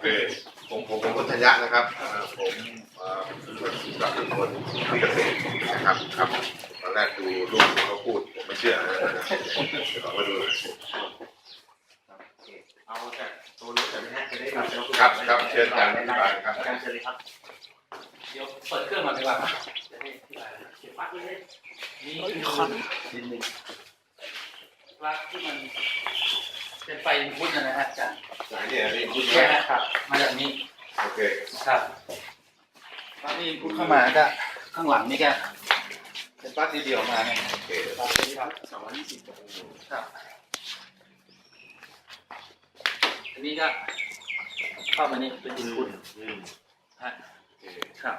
โอเคผมผมผมพุทธยะนะครับอ่าผมอ่าเป็นกับทุกคนที่เกษตรนะครับครับตอนแรกดูรูปเขาพูดผมไม่เชื่อนะเดี๋ยวลองมาดูเอาจากตัวรถแต่ไม่ให้จะได้ดูครับครับเชิญอาจารย์อธิบายครับอาจารย์เชิญเลยครับเดี๋ยวเปิดเครื่องมาดีกว่าจะได้อธิบายนะเก็บปลั๊กเลยนี่คือดินหนึ่งปลั๊กที่มันเป็นไฟพุทธนะฮะอาจารย์ ไหนเนี่ยนี่พูดใช่แค่ไหมครับ มาจากนี้โอเคครับปลั๊กนี่พุทธเข้ามาก็ข้างหลังนี่ก็เป็นปลั๊กเดียวๆมาเนี่ยโอเคปลั๊กนี้ครับสองร้อยยี่สิบครับอันนี้ก็เข้ามานี่เป็นดินพุทธอืมฮะโอเคครับ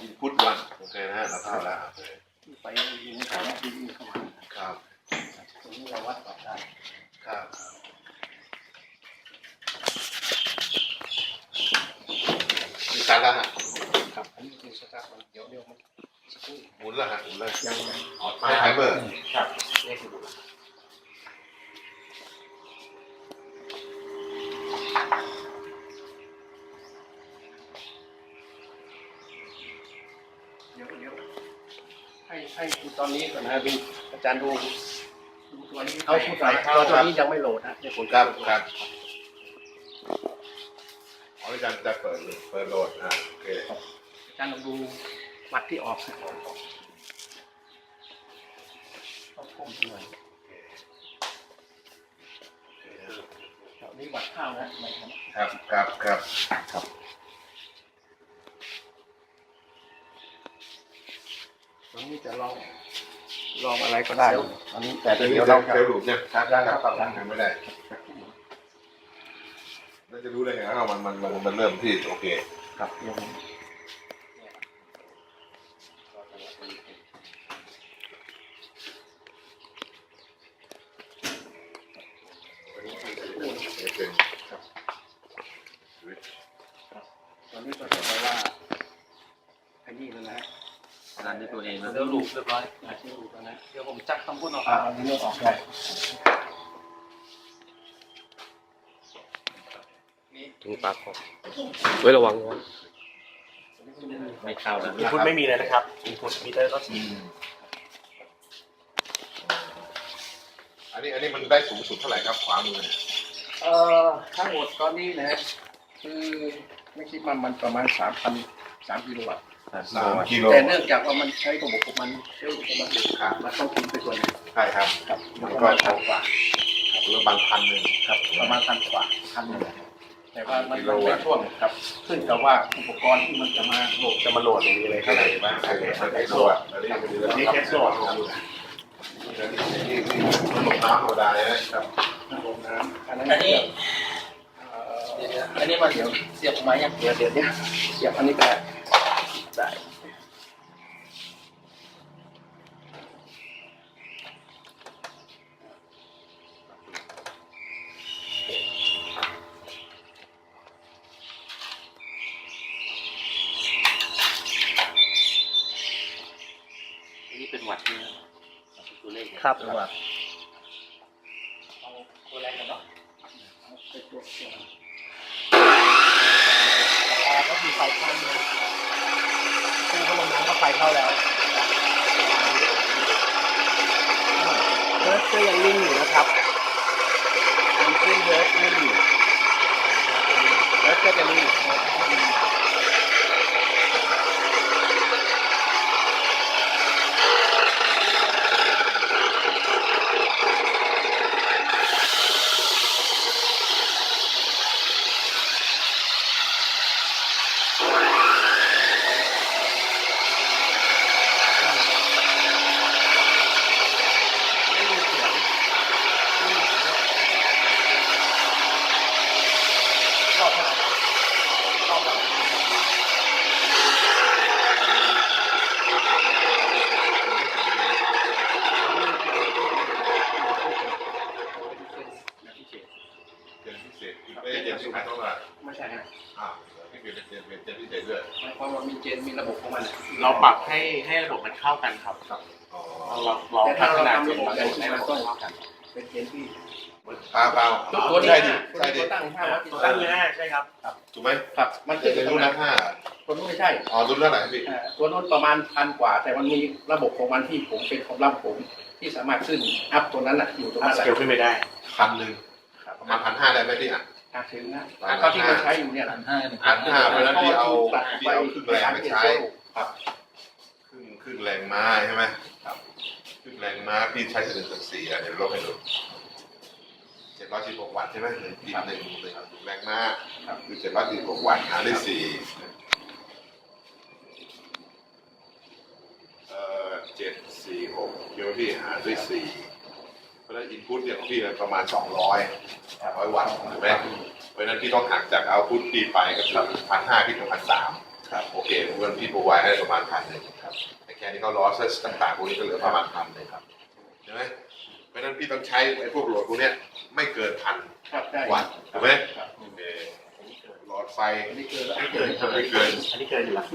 อินพุตวันโอเคนะฮะเราเข้าแล้วโอเคไปยิงเขายิงเข้ามาครับี้เราวัดต่อได้ครับมีสารละฮะครับอันนี้คือสตาร์ทมันเดี๋ยวเดี๋ยวมันสักครู่หมุนแล้วฮะหมุนแล้วยังไงอ๋อไฟเบอร์ครับเลขดูเดี๋ยวเดี๋ยวให้ให้ดูตอนนี้ก่อนนะดูอาจารย์ดู ตัวนี้เขาพูดอะไรตัวตัวนี้ยังไม่โหลดนะเดี๋ยวผมครับครับอ๋ออาจารย์จะเปิดเปิดโหลดอ่าโอเคอาจารย์ลองดูวัดที่ออกนะต้องพุ่มหน่อยแถวนี้วัดข้าวนะไม่ครับ ครับครับครับตอนนี้จะลอง ลองอะไรก็ได้ตอนนี้แต่เดี๋เดี๋ยยววเราเราเซลล์หลุมเนี่ยครับได้ครับครับทำไม่ได้แล้วจะรู้ได้ไงว่ามันมันมันมันเริ่มที่โอเคครับเดี๋ยวผมเป็น ตอนนี้ก็จะว่าอันนี้แล้วนะ ร้านด้วยตัว เองนะเดี๋ยวลูกเรียบร้อยนะที่ลูกแล้วนะเดี๋ยวผมจักคำพูดออกอ่าอันนี้เลือกออกได้นี่ถุงปากของไว้ระวังไว้ไม่เข้าแล้วอินพุตไม่มีเลยนะครับอินพุตมิเตอร์ก็สีอันนี้อันนี้มันได้สูงสุดเท่าไหร่ครับขวามือเนี่ยเอ่อทั้งหมดตอนนี้นะคือไม่คิดมันมันประมาณสามพันสามกิโลวัตต์ สามกิโลแต่เนื่องจากว่ามันใช้ระบบของมันเชื่อมของมันมันต้องกินไปส่วนหนึ่งใช่ครับครับมันประมาณพันกว่าหรือบางพันหนึ่งครับประมาณพันกว่าพันหนึ่งแต่ว่ามันมันเป็นช่วงครับขึ้นกับว่าอุปกรณ์ที่มันจะมาโหลดจะมาโหลดอย่างนี้เลยเท่าไหร่บ้างใช่ใช่โซ่อะอันนี้เป็นเรื่องนี่แค่โซ่นี่นี่นี่มันลงน้ำธรรมดาเลยนะครับระบบน้ำอันนั้นอันนี้เอ่อเดี๋ยวๆอันนี้มันเดี๋ยวเสียบไม้ยังเดี๋ยวเดี๋ยวเดี๋ยวเสียบอันนี้ไป นนี้เป็นวัดนี่นะตัวเลขเนี่ยครับเอาตัวแรกกันเนาะเอาไปตัวเสียบก็คือไฟเข้าเลยซึ่งเขาลงน้ำก็ไฟเข้าแล้วเฮิร์ตก็ยังนิ่งอยู่นะครับมันขึ้นเฮิร์ตนิ่งอยู่เฮิร์ตก็จะนิ่ง ไม่มีเสียงชอบเท่าไหร่ชอบเท่าไหร่ เจนพิเศษไม่ใช่เจนที่ขายเท่าไหร่ ไม่ใช่ฮะอ่านี่เป็นเจนเป็นเจนพิเศษด้วยหมายความว่ามีเจนมีระบบของมันอะเราปรับให้ให้ระบบมันเข้ากันครับอ๋อเราเราแต่พัถ้าฒเรานาทำเจระนบบระแบบบบนี้ให้มัมันนต้องเข้ากันเป็นเจนที่เปล่าเปล่าตัวนี้ใช่ดินะใช่ดิตัวตั้งห้าวัตต์ตั้งมือหน้าใช่ครับ ถูกไหมครับมันเจ็จะดเป็นรุ่นละห้าตัวนู้นไม่ใช่อ๋อรุ่นละไหนพี่อ่าตัวนู้นประมาณพันกว่า แต่มันมีระบบของมันที่ผมเป็นของระบบผมที่สามารถขึ้นอัพตัวนั้นแหละอยู่ตรงอัพนั้นสแหละเกลขึ้นไปได้พันหนึ่งครับประมาณพันห้าได้ไหมพี่อะ อะถึงนะประมาณก็ที่เราใช้อยู่เนี่ยแหละ ห้าหนึ่งพันห้าเพราะฉะนั้นพี่เอาตัดพี่เอาครึ่งแรงไปใช้ครับครึ่งครึ่งแรงม้าใช่ไหมครับครึ่งแรงม้าพี่ใช้ถึงถึงสี่อะเดี๋ยวลบให้ดูเจ็ดร้อยสิบหกวัตต์ใช่ไหมหนึ่งกินหนึ่งหนึ่งแรงม้าครับ คือเจ็ดร้อยสิบหกวัตต์หารด้วยสี่เอ่อเจ็ดสี่หกเดี๋ยวพี่หารด้วยสี่เพราะฉะนั้นอินพุตเนี่ยของพี่เนี่ยประมาณสองร้อยร้อยวัตต์ถูกไหมเพ ราะฉะนั้นพี่ต้องหักจากเอาพุตพี่ไปก็คือพันห้าพี่ถึงพันสามครับโอเคเพื่อนพี่โปรไวให้ประมาณพันหนึ่งครับแต่แค่นี้เขาลอสต่างๆพวกนี้ก็เหลือประมาณพันหนึ่งครับใช่ไหมเพราะฉะนั้นพี่ต้องใช้ไอ้พวกโหลดพวกเนี้ยไม่เกินพันครับได้วัตต์ถูกไหมครับโอเคหลอดไฟอันนี้คืออันนี้เกินครับไม่เกินอันนี้เกินอยู่แล้ว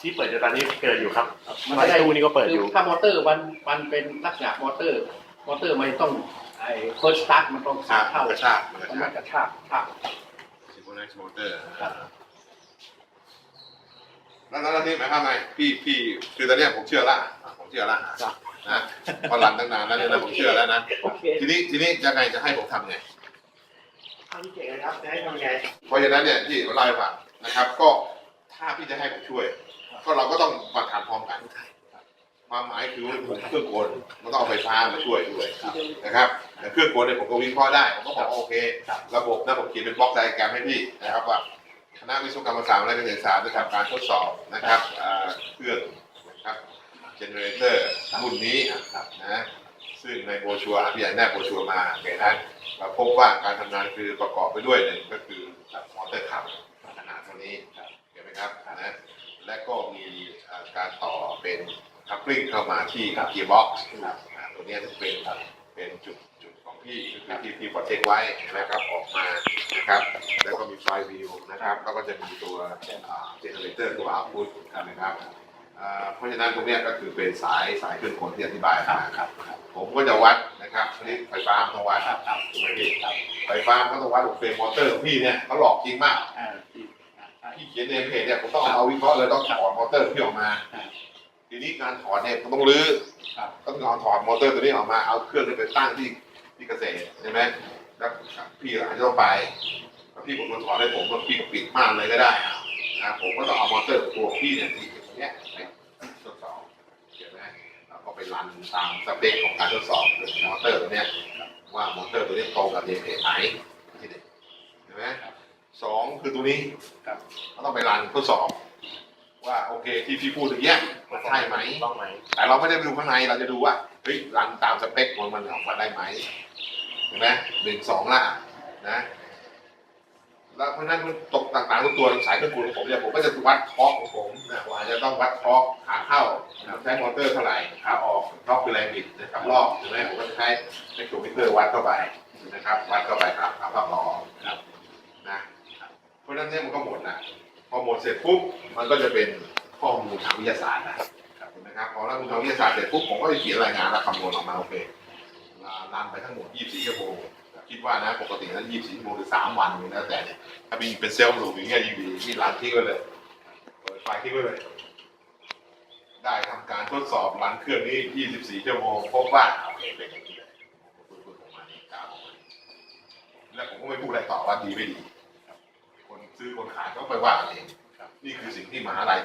ที่เปิดอยู่ตอนนี้เกินอยู่ครับมันไฟได้ตู้นี่ก็เปิดอยู่คือถ้ามอเตอร์มันมันเป็นลักษณะมอเตอร์ มอเตอร์มันต้องไอ้ first start มันต้องชาเข้ากระชากมันกระมันชากกระชาก ชากซิโคเน็กซ์มอเตอร์แล้วแล้วที่หมายความไงพี่พี่คือตอนเนี้ยผมเชื่อละผมเชื่อละนะพอรันตั้งนานแล้วเนี่ยนะผมเชื่อแล้วนะโอเคทีนี้ทีนี้ยังไงจะให้ผมทำไง ทำที่เก่งเลยครับจะให้ทำไงเพราะฉะนั้นเนี่ยที่ผมเล่าให้ฟังนะครับ ก็ถ้าพี่จะให้ผมช่วย ก็เราก็ต้องมาทำพร้อมกัน ความหมายคือเครื่องกลมันต้องเอาไฟฟ้ามาช่วยด้วยนะครับแต่เครื่องกลเนี่ยผมก็วิเคราะห์ได้ผมก็บอกว่าโอเค ระบบนะผมเขียนเป็นบล็อกไดอะแกรมให้พี่นะครับว่าคณะวิศวกรรมศาสตร์และการศึกษาได้ทำการทดสอบนะครับเครื่องนะครับเจเนเรเตอร์รุ่นนี้นะซึ่งในโบชัวพี่ใหญ่แนบโบชัวมาเห็นนั้นเราพบว่าการทำงานคือประกอบไปด้วยหนึ่งก็คือมอเตอร์ขับขนาดเท่านี้เห็นไหมครับนะและก็มีการต่อเป็น คัพลิงเข้ามาที่เกียร์บ็อกซ์ตัวเนี้ยจะเป็นเป็นจุดจุดของพี่ก็คือที่ที่ปอเทคไว้นะครับออกมานะครับแล้วก็มีไฟวิวนะครับแล้วก็จะมีตัวเจเนเรเตอร์ตัวอาพุทนะครับอ่าเพราะฉะนั้นตรงเนี้ยก็คือเป็นสายสายเครื่องกลที่อธิบายมาครับ ผมก็จะวัดนะครับชนิดไฟฟ้ามันต้องวัดครับครับถูกไหมพี่ไฟฟ้ามันก็ต้องวัดอุปเฟรมมอเตอร์ของพี่เนี่ยเขาหลอกจริงมากอ่าที่อ่าอ่าพี่เขียนในเพจเนี่ยผมต้องเอาวิเคราะห์เลยต้องถอดมอเตอร์พี่ออกมาครับ ทีนี้การถอดเนี่ยผมต้องรื้อครับ ต้องเอาถอดมอเตอร์ตัวนี้ออกมาเอาเครื่องนี้ไปตั้งที่ที่เกษตรใช่ไหมแล้วพี่อาจจะต้องไปแล้วพี่ผมมาถอดให้ผมแล้วพี่ก็ปิดม่านเลยก็ได้อะนะผมก็ต้องเอามอเตอร์ตัวพี่เนี่ยที่ตรงเนี้ยไปทดสอบเห็นไหมแล้วก็ไปรันตามสเปคของการทดสอบของมอเตอร์ตัวเนี้ยว่ามอเตอร์ตัวนี้ตรงกับเดเพจไหนที่หนึ่งเห็นไหมสองคือตัวนี้ครับก็ต้องไปรันทดสอบ ว่าโอเคที่พี่พูดอย่างเงี้ย มันใช่ไหม ต้องไหมแต่เราไม่ได้ไปดูข้างในเราจะดูว่าเฮ้ยรันตามสเปคของมันออกมาได้ไหมเห็นไหมหนึ่งสองล่ะนะแล้วเพราะฉะนั้นมันตกต่างๆทุกตัวสายเครื่องกลของผมเนี่ยผมก็จะวัดทอร์กของผมนะว่าจะต้องวัดทอร์กขาเข้าใช้มอเตอร์เท่าไหร่ขาออกทอร์กคือแรงบิดนะครับรอบใช่ไหมผมก็จะใช้เล็กโทรมิเตอร์วัดเข้าไปนะครับ วัดเข้าไปครับขาเข้าต่อครับนะเพราะฉะนั้นเนี่ยมันก็หมดนะพอหมดเสร็จปุ๊บมันก็จะเป็น ข้อมูลทางวิทยาศาสตร์นะถูกไหมครับพอรัข้อมูลทางวิทยาศาสตร์เสร็จปุ๊บผมก็จะเขียนรายงานและคำนวณออกมาโอเครันไปทั้งหมด 24 ชั่วโมงคิดว่านะปกตินั้น 24 ชั่วโมงหรือ 3 วันนี่แล้วแต่เนี่ยถ้ามีเป็นเซลล์ลูอย่างเงี้ยยิ่งดีที่รันทิ้งไว้เลยเปิดไฟทิ้งไว้เลย ได้ทำการทดสอบรันเครื่องนี้ 24 ชั่วโมงพบว่าโอเคเป็นอย่างนี้เลยพูดออกมานี่กล่าวอกแล้วผมก็ไม่พูดอะไรต่อว่าดีไม่ดี คนซื้อคนขายก็ไปว่าเองนี่คือสิ่งที่มหาลัย